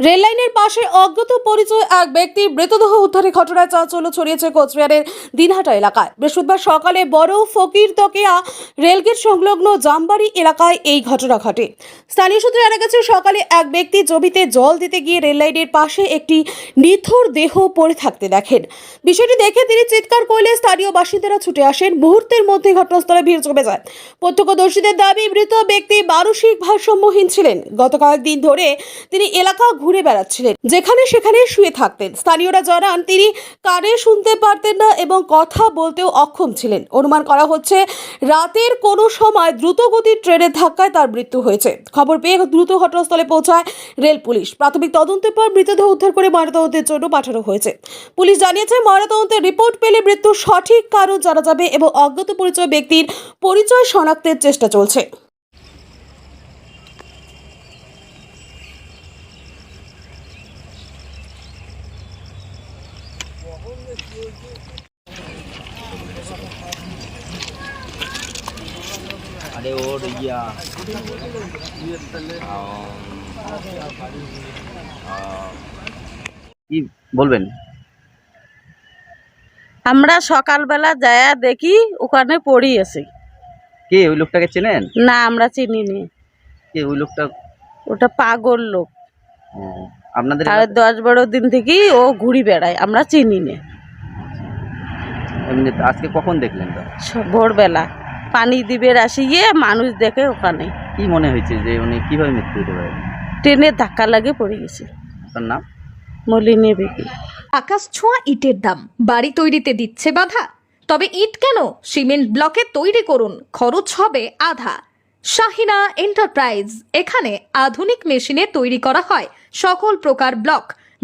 রেললাইনের পাশে অজ্ঞাত পরিচয় এক ব্যক্তির মৃতদেহ উদ্ধারের ঘটনায় চাঞ্চল্য ছড়িয়েছে কোচবিহারের দিনহাটা এলাকায়। বৃহস্পতিবার সকালে বড় ফকির তকেয়া রেলগেট সংলগ্ন জামবাড়ি এলাকায় এই ঘটনা ঘটে। স্থানীয় সূত্রে জানা গেছে, সকালে এক ব্যক্তি জমিতে জল দিতে গিয়ে রেললাইনের পাশে একটি নিথর দেহ পড়ে থাকতে দেখেন। বিষয়টি দেখে তিনি চিৎকার করলে স্থানীয় বাসিন্দারা ছুটে আসেন। মুহূর্তের মধ্যে ঘটনাস্থলে ভিড় জমে যায়। প্রত্যক্ষদর্শীদের দাবি, মৃত ব্যক্তি মানসিক ভারসাম্যহীন ছিলেন। গত কয়েকদিন ধরে তিনি এলাকা ঘুরে বেড়াচ্ছিলেন। যেখানে সেখানে শুয়ে থাকতেন। স্থানীয়রা জানান, তিনি কানে শুনতে পারতেন না এবং কথা বলতেও অক্ষম ছিলেন। অনুমান করা হচ্ছে, রাতের কোনো সময় দ্রুতগতির ট্রেনের ধাক্কায় তার মৃত্যু হয়েছে। খবর পেয়ে দ্রুত ঘটনাস্থলে পৌঁছায় রেল পুলিশ। প্রাথমিক তদন্তের পর মৃতদেহ উদ্ধার করে ময়নাতদন্তের জন্য পাঠানো হয়েছে। পুলিশ জানিয়েছে, ময়নাতদন্তের রিপোর্ট পেলে মৃত্যুর সঠিক কারণ জানা যাবে এবং অজ্ঞাত পরিচয় ব্যক্তির পরিচয় শনাক্তের চেষ্টা চলছে। अरे और या কি বলবেন আমরা সকালবেলা যায়া দেখি ওখানে পড়ি আছে কে ওই লোকটাকে চেনেন না আমরা চিনি নি কে ওই লোকটা ওটা পাগল লোক ও, আপনাদের আর দশ বারো দিন থেকেই ও ঘুরি বেড়ায় আমরা চিনি নি এমনি আজকে কখন দেখলেন তো? ভোরবেলা। পানি দিবে আসিয়ে মানুষ দেখে ওখানে। কি মনে হয়েছে যে উনি কীভাবে মৃত্যু হতে পারে? ট্রেনের ধাক্কা লাগে পড়ে গেছে। তার নাম? মলিনী বিকি আকাশ ছোঁয়া ইটের দাম। বাড়ি তৈরিতে দিচ্ছে বাধা। তবে ইট কেন? সিমেন্ট ব্লকে তৈরি করুন। খরচ হবে আধা। শাহিনা এন্টারপ্রাইজ। এখানে আধুনিক মেশিনে তৈরি করা হয়। সকল প্রকার block.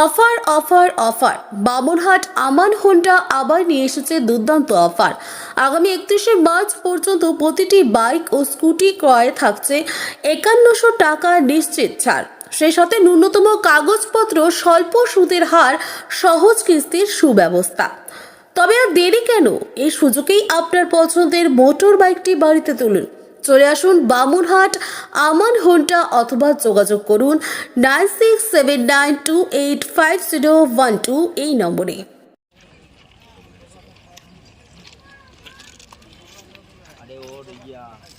Offer offer offer. Bamanhat Aman Honda আবার নিয়ে এসেছে দুর্দান্ত অফার। আগামী একত্রিশে মার্চ পর্যন্ত প্রতিটি বাইক ও স্কুটি ক্রয়ে থাকছে একান্নশো টাকা নিশ্চিত ছাড়। সেই সাথে ন্যূনতম কাগজপত্র, স্বল্প সুদের হার, সহজ কিস্তির সুব্যবস্থা। তবে আর দেরি কেন? এই সুযোগেই আপনার পছন্দের মোটর বাইকটি বাড়িতে তুলুন। চলে আসুন বামুনহাট, আমান হোন্টা অথবা যোগাযোগ করুন nine six seven nine two eight five zero one two এই নম্বরে Yeah.